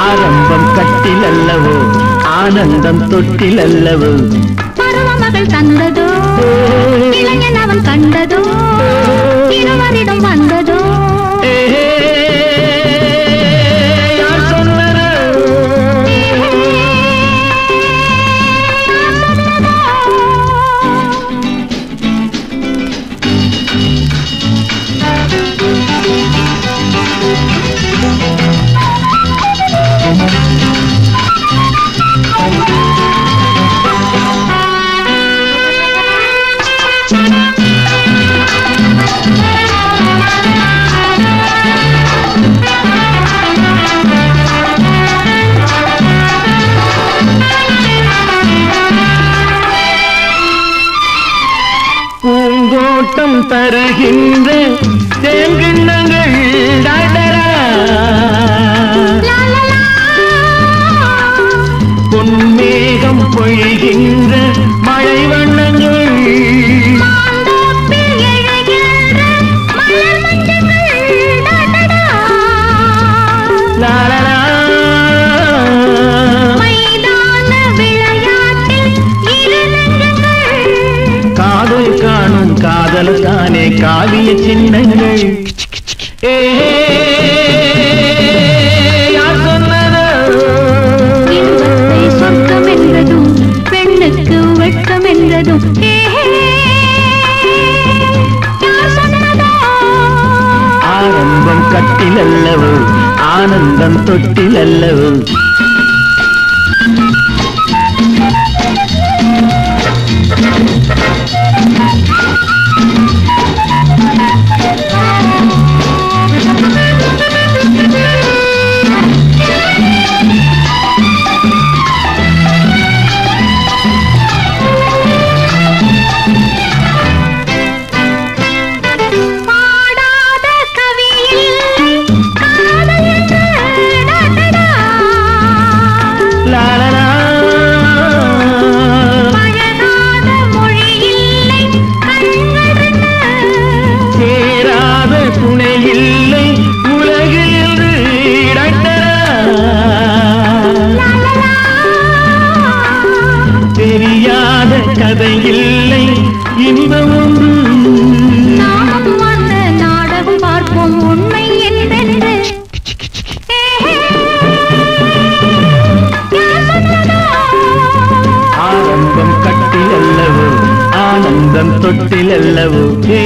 ஆரம்பம் கட்டில் அல்லவோ ஆனந்தம் தொட்டில் அல்லவோ பருவமகள் தந்ததோ இளைஞன் அவன் கண்டதோ இருவரிடம் வந்ததோ பூங்கோட்டம் தருகின்ற தேங்கிண்ணங்கள் டாடரா பொன்மேகம் பொழிகின்ற மழை காதல் தானே காவிய சின்னங்கள். ஏ, யார் சொன்னது? இன்பத்தை சொர்க்கம் கதை இல்லை இன்பம் ஒன்று நாமும் அந்த நாடகம் பார்ப்போம் உண்மை ஆனந்தம் தொட்டில் அல்லவோ ஏ